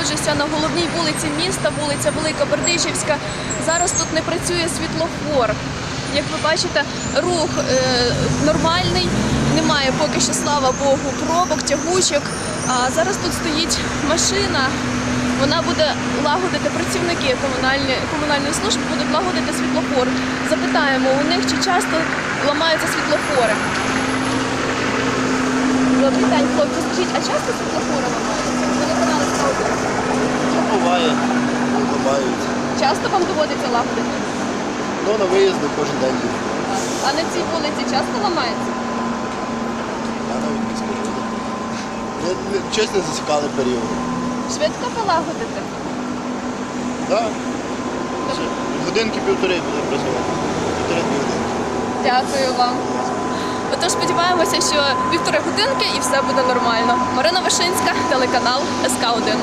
знаходжуся на головній вулиці міста, вулиця Велика Бердичівська. Зараз тут не працює світлофор. Як ви бачите, рух е, нормальний, немає поки що, слава Богу, пробок, тягучок. А зараз тут стоїть машина. Вона буде лагодити працівники комунальної служби, будуть лагодити світлофор. Запитаємо у них, чи часто ламаються світлофори. Добрий день, хлопці. Скажіть, а часто світлофори ламаються? Ну, буває. Часто вам доводиться лагодити? Ну, на виїзди кожен день їду. А на цій вулиці часто ламається? Я навіть не скажу. Я, не- чесно, зацікавий період. Швидко полагодити? Так. Ще Годинки півтори буде працювати. Півтори-дві годинки. Дякую вам. Отож сподіваємося, що півтори годинки і все буде нормально. Марина Вишинська, телеканал СК 1